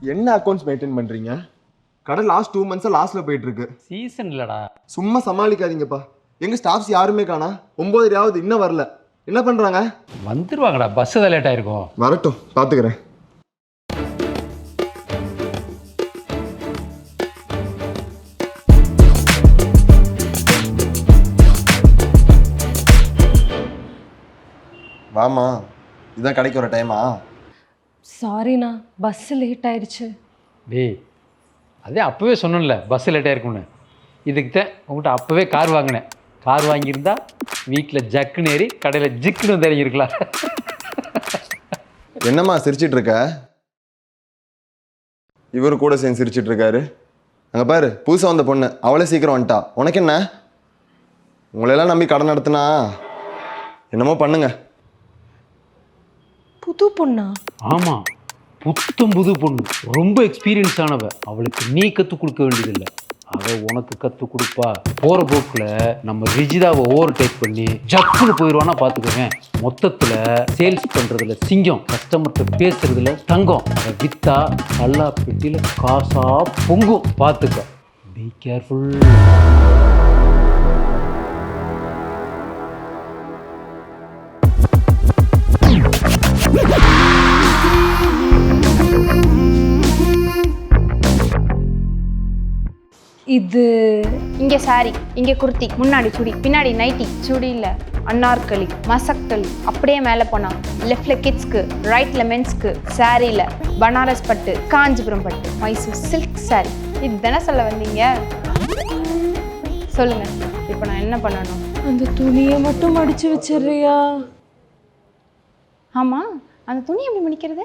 என்ன accounts maintain பண்றீங்க? கடை லாஸ்ட் டூ மந்த்ஸா லாஸ்ட்ல போயிட்டு இருக்கு சீசன் இல்லடா. சும்மா சமாளிக்காதீங்கப்பா. எங்க ஸ்டாஃப்ஸ் யாருமே காணா. ஒன்பதரையாவது இன்னும் வரல. என்ன பண்றாங்க? வந்துருவாங்கடா. பஸ் தான் லேட் ஆயிருக்கும். வரட்டும். பாத்துக்கிறேன். வாமா இதான் கடைக்கு வர டைமா சாரிண்ணா பஸ் லேட் ஆயிடுச்சு டேய் அதே அப்போவே சொன்னேன்ல பஸ் லேட் ஆயிருக்கும்னு. இதுக்கு தான் உங்கள்கிட்ட அப்போவே கார் வாங்கினேன். கார் வாங்கியிருந்தா வீட்டில் ஜக்குன்னு ஏறி கடையில் ஜிக்குன்னு இறங்கியிருக்கலாம். என்னம்மா சிரிச்சிட்டு இருக்க இவரு கூட சேர்ந்து சிரிச்சிட்டு இருக்காரு அங்க பாரு புதுசா வந்த பொண்ணு அவளே சீக்கிரம் வந்துட்டா. உனக்கு என்ன உங்களையெல்லாம் நம்பி கடன் நடத்துனா? என்னமோ பண்ணுங்க. புது பொண்ணா? ஆமாம் புத்தம் புது பொண்ணு. ரொம்ப எக்ஸ்பீரியன்ஸ் ஆனவ. அவளுக்கு நீ கற்றுக் கொடுக்க வேண்டியதில்லை. அவ உனக்கு கற்றுக் கொடுப்பா. போகிற போக்கில் நம்ம ரிஜிதாவை ஓவர் டேக் பண்ணி ஜக்குன்னு போயிடுவானா பார்த்துக்கோங்க மொத்தத்தில் சேல்ஸ் பண்ணுறதுல சிங்கம் கஸ்டமர்கிட்ட பேசுறதுல தங்கம். அதை வித்தா நல்லா பெட்டியில் காசா பொங்கும். பார்த்துக்க பி கேர்ஃபுல் இது இங்க சாரி இங்க குர்த்தி முன்னாடி சுடி பின்னாடி நைட்டி சுடி இல்ல அன்னார்கலி மசக்களி அப்படியே மேலே போனா லெஃப்ட்ல கிட்ஸ்க்கு ரைட்ல மென்ஸ்க்கு சாரியில பனாரஸ் பட்டு காஞ்சிபுரம் பட்டு மைசூர் சில்க் சாரி இதுதானே சொல்ல வந்தீங்க? சொல்லுங்க. இப்போ நான் என்ன பண்ணணும்? அந்த துணியை மட்டும் மடிச்சு வச்சிடுறியா? ஆமா. அந்த துணி எப்படி மடிக்கிறது?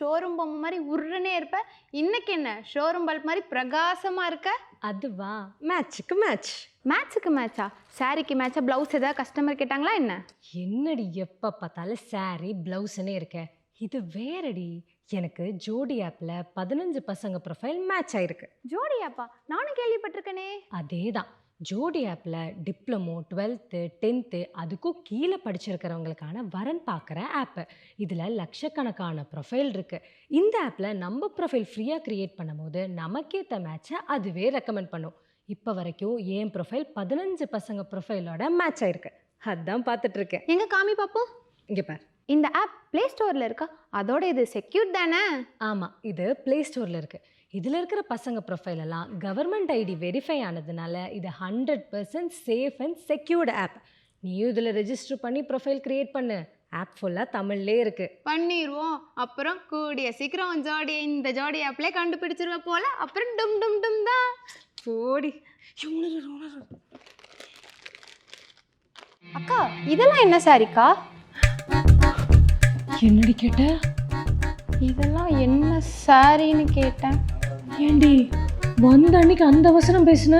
ஷோரூம் பொம்மை மாதிரி உருன்னே இருப்ப. இன்னைக்கு என்ன? ஷோரூம் பல்ப் மாதிரி பிரகாசமா இருக்க? அதுவா? மேட்சுக்கு மேட்ச் மேட்ச்சுக்கு மேட்சா சாரிக்கு மேட்சா ப்ளவுஸ் ஏதாவது கஸ்டமர் கேட்டாங்களா என்ன? என்னடி எப்போ பார்த்தாலும் saree ப்ளவுஸ்னே இருக்க. இது வேறடி. எனக்கு ஜோடி ஆப்பில் பதினஞ்சு பசங்க ப்ரொஃபைல் மேட்ச் ஆயிருக்கு. ஜோடியாப்பா நானும் கேள்விப்பட்டிருக்கேனே. அதே தான் ஜோடி ஆப்பில் டிப்ளமோ டுவெல்த்து டென்த்து அதுக்கும் கீழே படிச்சிருக்கிறவங்களுக்கான வரன் பார்க்குற ஆப்பு இதில் லட்சக்கணக்கான ப்ரொஃபைல் இருக்குது இந்த ஆப்பில் நம்ம ப்ரொஃபைல் ஃப்ரீயாக க்ரியேட் பண்ணும்போது நமக்கேற்ற மேட்சை அதுவே ரெக்கமெண்ட் பண்ணும். இப்போ வரைக்கும் என் ப்ரொஃபைல் பதினஞ்சு பசங்க ப்ரொஃபைலோட மேட்ச் ஆயிருக்கு. அதான் பார்த்துட்டு இருக்கேன் எங்க காமி பாப்போம்? இங்கே பார். இந்த ஆப் ப்ளே ஸ்டோர்ல இருக்கா? அதோட இது செக்யூர் தானே? ஆமாம் இது ப்ளே ஸ்டோரில் இருக்குது இதில் இருக்கிற பசங்க ப்ரொஃபைல் எல்லாம் கவர்மெண்ட் ஐடி வெரிஃபை ஆனதுனால இது hundred percent safe and secured app நீயும் இதில் ரெஜிஸ்டர் பண்ணி ப்ரொஃபைல் க்ரியேட் பண்ணு. ஆப் ஃபுல்லாக தமிழ்லே இருக்குது பண்ணிடுவோம் அப்புறம் கூடிய சீக்கிரம் ஜோடி இந்த ஜோடி ஆப்ல கண்டுபிடிச்சிருவ போல. அப்புறம் டும் டும் டும் தான் போடி. அக்கா இதெல்லாம் என்ன சாரிக்கா என்னடி கேட்ட? இதெல்லாம் என்ன சாரின்னு கேட்டேன். ஏண்டி வந்த அன்னைக்கு அந்த வசனம் பேசுன?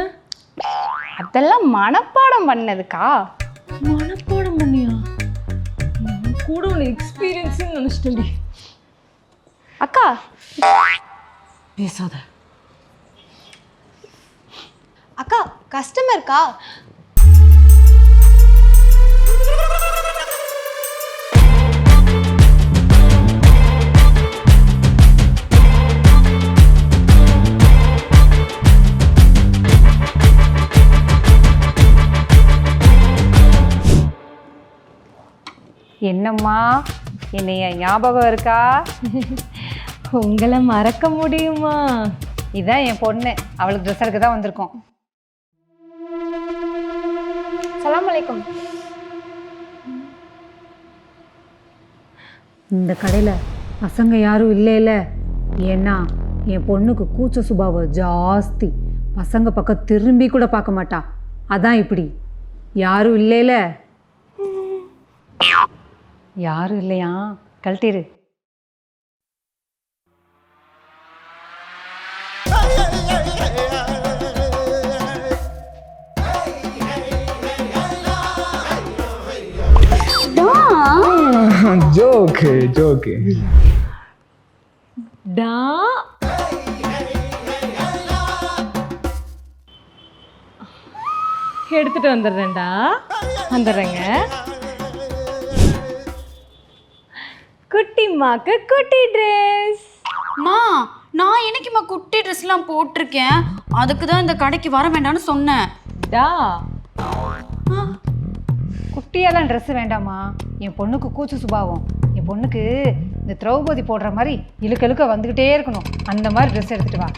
அதெல்லாம் மனப்பாடம் பண்ணதுக்கா. மனப்பாடம் பண்ணியா? நான் கூட உனக்கு எக்ஸ்பீரியன்ஸ் நினச்சிட்டேன்டி. அக்கா. பேசாத. அக்கா கஸ்டமர்க்கா என்னம்மா? என்னைய ஞாபகம் இருக்கா? உங்களை மறக்க முடியுமா? இதான் என் பொண்ணு. அவளுக்கு ட்ரெஸ் எடுக்க தான் வந்திருக்கோம். சலாம் இந்த கடையில் பசங்க யாரும் இல்லைல்ல ஏன்னா என் பொண்ணுக்கு கூச்ச சுபாவம் ஜாஸ்தி. பசங்க பக்கம் திரும்பி கூட பார்க்க மாட்டா. அதான் இப்படி. யாரும் இல்லைல யாரும் இல்லையா? கழட்டிரு. Joke joke. டா. எடுத்துட்டு வந்துடுறேன்டா. வந்துடுறேங்க. குட்டிம்மாக்கு குட்டி ட்ரெஸ் மா நான் என்னைக்குமா குட்டி ட்ரெஸ்லாம் போட்டிருக்கேன்? அதுக்கு தான் இந்த கடைக்கு வர வேண்டாம்னு சொன்னேன். டா. குட்டியெல்லாம் ட்ரெஸ் வேண்டாமா என் பொண்ணுக்கு கூச்ச சுபாவம். என் பொண்ணுக்கு இந்த திரௌபதி போடுற மாதிரி இழுக்க இழுக்க வந்துக்கிட்டே இருக்கணும். அந்த மாதிரி ட்ரெஸ் எடுத்துட்டு வா.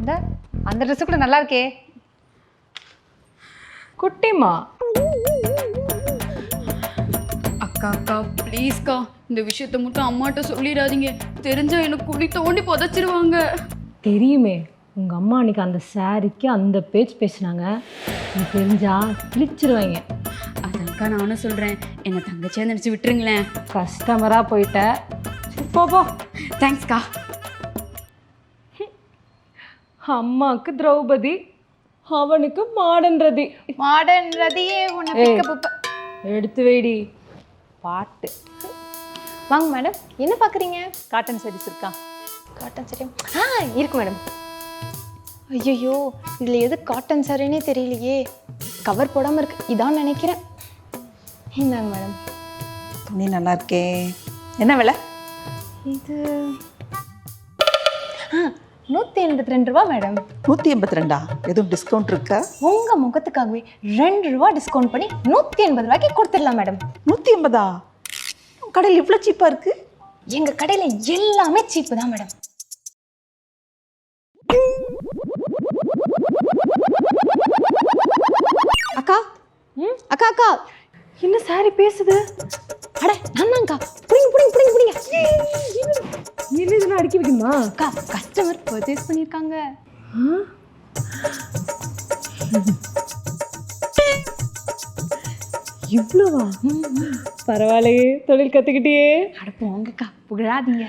இந்த அந்த ட்ரெஸ் கூட நல்லா இருக்கே. குட்டிம்மா. அக்கா அக்கா ப்ளீஸ்க்கா இந்த விஷயத்த மட்டும் அம்மாட்ட சொல்லிடாதீங்க. தெரிஞ்சா எனக்கு குழி தோண்டி புதைச்சிருவாங்க. தெரியுமே உங்க அம்மா அன்னைக்கு அந்த சாரிக்கு அந்த பேச்சு பேசினாங்க. நீ தெரிஞ்சா கிழிச்சிருவாங்க. அதான்க்கா நானும் சொல்கிறேன் என்னை தங்கச்சியாக நினச்சி விட்டுருங்களேன். கஸ்டமரா போயிட்ட. சரி, போ போ. தேங்க்ஸ்க்கா அம்மாக்கு திரௌபதி அவனுக்கு மாடன் ரதி. மாடர்ன் ரதியே உன்னை ஏய். பிக்கப் எடுத்து வைடி. பாட்டு. வாங்க மேடம் என்ன பார்க்குறீங்க காட்டன் சாரீஸ் இருக்கா? காட்டன் சாரி ஆ? இருக்கு மேடம். ஐயோ இதில் எது காட்டன் சாரினே தெரியலையே. கவர் போடாமல் இருக்கு. இதான் நினைக்கிறேன். இந்தாங்க மேடம். துணி நல்லா இருக்கே. என்ன விலை? இது நூற்றி எண்பத்தி ரெண்டு ரூபா மேடம் நூற்றி எண்பத்தி ரெண்டா? எதுவும் டிஸ்கவுண்ட் இருக்கா? உங்கள் முகத்துக்காகவே ரெண்டு ரூபா டிஸ்கவுண்ட் பண்ணி நூற்றி எண்பது ரூபாய்க்கு கொடுத்துடலாம் மேடம் நூற்றி எண்பதா? கடையில் இவ்வளோ சீப்பாக இருக்கு? எங்கள் கடையில் எல்லாமே சீப்பு தான் மேடம் அக்கா? அக்கா அக்கா. என்ன சாரி பேசுது? அட நான்தான்க்கா புடிங்க புடிங்க புடிங்க புடிங்க. என்ன இதெல்லாம் அடுக்கி வைக்கணுமா? அக்கா கஸ்டமர் பர்ச்சேஸ் பண்ணியிருக்காங்க இவ்வளோவா? பரவாயில்லையே தொழில் கற்றுக்கிட்டியே அட போங்கக்கா புகழாதீங்க.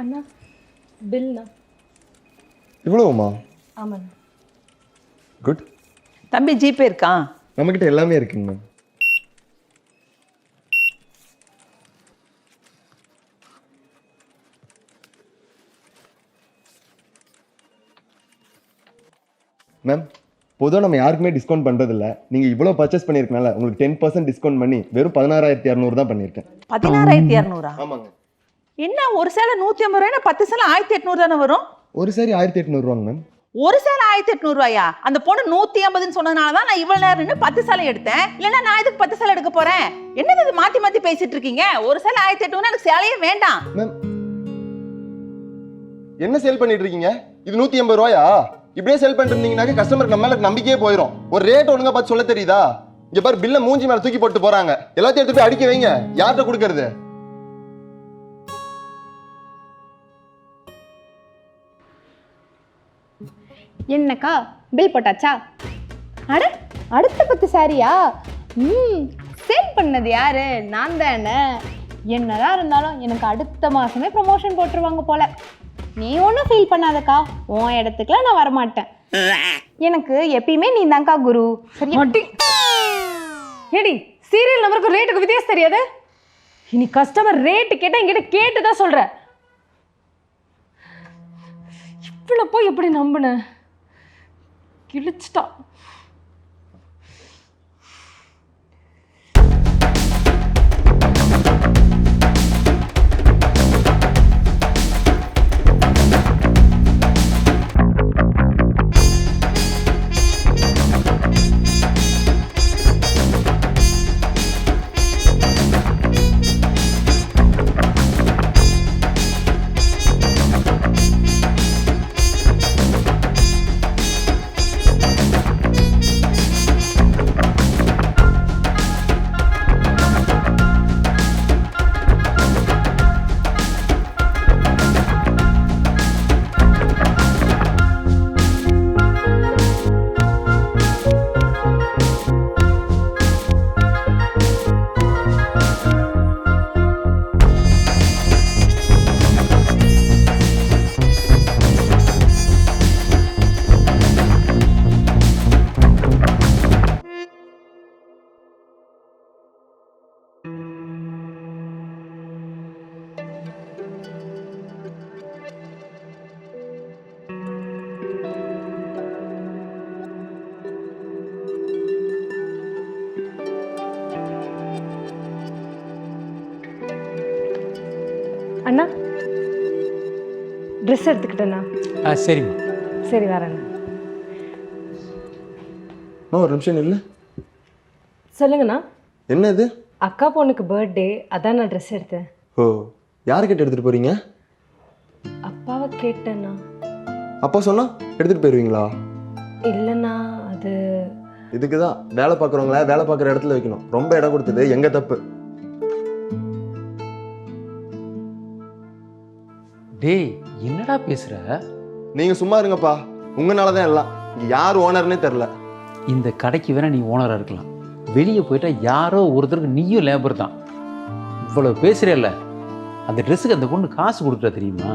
அண்ணா பில்ண்ணா. இவ்வளோமா ஆமாண்ணா. குட் தம்பி ஜிபே இருக்கா? நம்மக்கிட்ட எல்லாமே இருக்குங்க மேம் பொதுவாக நம்ம யாருக்குமே டிஸ்கவுண்ட் பண்ணுறதில்ல நீங்கள் இவ்வளோ பர்ச்சேஸ் பண்ணியிருக்கனால உங்களுக்கு டென் பர்சன்ட் டிஸ்கவுண்ட் பண்ணி வெறும் பதினாறாயிரத்தி இரநூறு தான் பண்ணியிருக்கேன். பதினாறாயிரத்தி இரநூறா ஆமாங்க. என்ன ஒரு சேலை நூற்றி ஐம்பது ரூபாய்னா பத்து சேலை ஆயிரத்தி எட்நூறு தானே வரும்? ஒரு சாரி ஆயிரத்தி எட்நூறுவாங்க மேம் ஒரு சேலை ஆயிரத்தி எட்நூறுவாயா அந்த பொண்ணு நூற்றி ஐம்பதுன்னு சொன்னதுனால தான் நான் இவ்வளோ நேரம் நின்று பத்து சேலை எடுத்தேன். இல்லைன்னா நான் இதுக்கு பத்து சேலை எடுக்க போகிறேன் என்னது இது மாற்றி மாற்றி பேசிட்டு இருக்கீங்க? ஒரு சேலை ஆயிரத்தி எட்நூறு எனக்கு சேலையே வேண்டாம். மேம் என்ன சேல் பண்ணிட்டு இருக்கீங்க? இது நூற்றி எண்பது ரூபாயா? இப்படியே செல் பண்ணிட்டு இருந்தீங்கன்னாக்க கஸ்டமருக்கு நம்ம மேல நம்பிக்கையே போயிடும் ஒரு ரேட் ஒழுங்கா பார்த்து சொல்ல தெரியுதா? இங்க பாரு பில்ல மூஞ்சி மேல தூக்கி போட்டு போறாங்க. எல்லாத்தையும் எடுத்து போய் அடிக்க வைங்க. யார்கிட்ட கொடுக்கறது? என்னக்கா பில் போட்டாச்சா? அட அடுத்த பத்து சாரியா? ம் சேல் பண்ணது யாரு? நான் தானே. என்னதான் இருந்தாலும் எனக்கு அடுத்த மாசமே ப்ரமோஷன் போட்டுருவாங்க போல. நீ ஒன்றும் ஃபீல் பண்ணாதக்கா. உன் இடத்துக்குலாம் நான் வரமாட்டேன். எனக்கு எப்பயுமே நீ தான்க்கா குரு. சரியா? ஏடி சீரியல் நம்பருக்கு ரேட்டுக்கு வித்தியாசம் தெரியாது? இனி கஸ்டமர் ரேட்டு கேட்டால் என்கிட்ட கேட்டு தான் சொல்கிற இவ்வளோ போய் எப்படி நம்பின? கிழிச்சிட்டான். ட்ரெஸ் எடுத்துக்கிட்டேண்ணா ஆ சரிம்மா. சரி வரேண்ணா ஒரு நிமிஷம் இல்லை சொல்லுங்கண்ணா. என்ன இது அக்கா பொண்ணுக்கு பர்த்டே அதான் நான் ட்ரெஸ் எடுத்தேன். ஓ யாருக்கிட்ட எடுத்துட்டு போறீங்க? அப்பாவை கேட்டேண்ணா. அப்பா சொன்னா எடுத்துட்டு போயிருவீங்களா? இல்லைண்ணா அது இதுக்கு தான் வேலை பார்க்குறவங்கள வேலை பார்க்குற இடத்துல வைக்கணும். ரொம்ப இடம் கொடுத்தது எங்க தப்பு? டேய் என்னடா பேசுற? நீங்க சும்மா இருங்கப்பா. உங்களால தான் எல்லாம். இங்க யார் ஓனர்னே தெரில. இந்த கடைக்கு வேணா நீ ஓனராக இருக்கலாம். வெளியே போயிட்டா யாரோ ஒருத்தருக்கு நீயும் லேபர் தான். இவ்வளவு பேசுறேல்ல அந்த ட்ரெஸ்ஸுக்கு அந்த பொண்ணு காசு கொடுக்குறா தெரியுமா?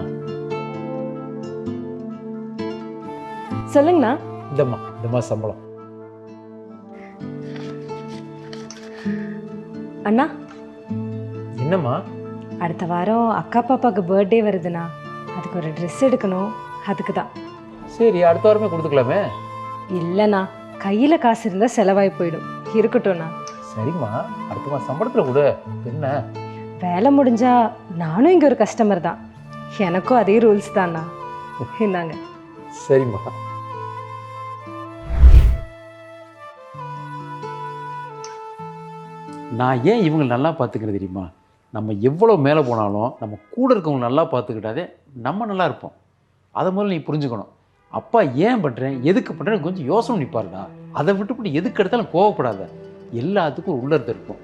சொல்லுங்கண்ணா. இந்தம்மா இந்த மாதிரி சம்பளம். அண்ணா. என்னம்மா? அடுத்த வாரம் அக்கா பாப்பாவுக்கு பர்த்டே வருதுண்ணா. அதுக்கு ஒரு ட்ரெஸ் எடுக்கணும். அதுக்கு தான் சரி அடுத்த வாரமே கொடுத்துக்கலாமே? இல்லைண்ணா கையில் காசு இருந்தால் செலவாகி போயிடும். இருக்கட்டும்ண்ணா. சரிம்மா அடுத்த மாதம் சம்பளத்தில் கொடு. என்ன? வேலை முடிஞ்சா நானும் இங்கே ஒரு கஸ்டமர் தான். எனக்கும் அதே ரூல்ஸ் தான்ண்ணா இந்தாங்க. சரிம்மா. நான் ஏன் இவங்க நல்லா பார்த்துக்கிறது தெரியுமா? நம்ம எவ்வளோ மேலே போனாலும் நம்ம கூட இருக்கவங்க நல்லா பார்த்துக்கிட்டாதே நம்ம நல்லா இருப்போம். அதை முதல்ல நீ புரிஞ்சுக்கணும். அப்பா ஏன் பண்ணுறேன் எதுக்கு பண்ணுறேன் கொஞ்சம் யோசனை நீ பாருடா. அதை விட்டுவிட்டு எதுக்கு எடுத்தாலும் கோவப்படாத. எல்லாத்துக்கும் ஒரு உள்ளர்த்தம் இருக்கும்.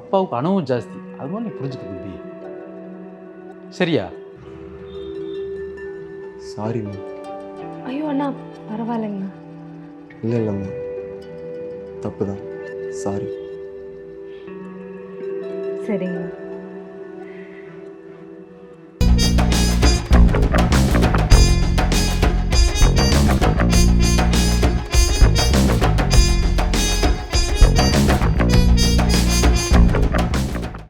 அப்பாவுக்கு அனுபவம் ஜாஸ்தி. அது மாதிரி நீ புரிஞ்சுக்க தம்பி. சரியா? சாரிம்மா ஐயோ அண்ணா பரவாயில்லைங்கண்ணா. இல்லை இல்லைம்மா தப்பு தான் சாரி சரிங்கண்ணா.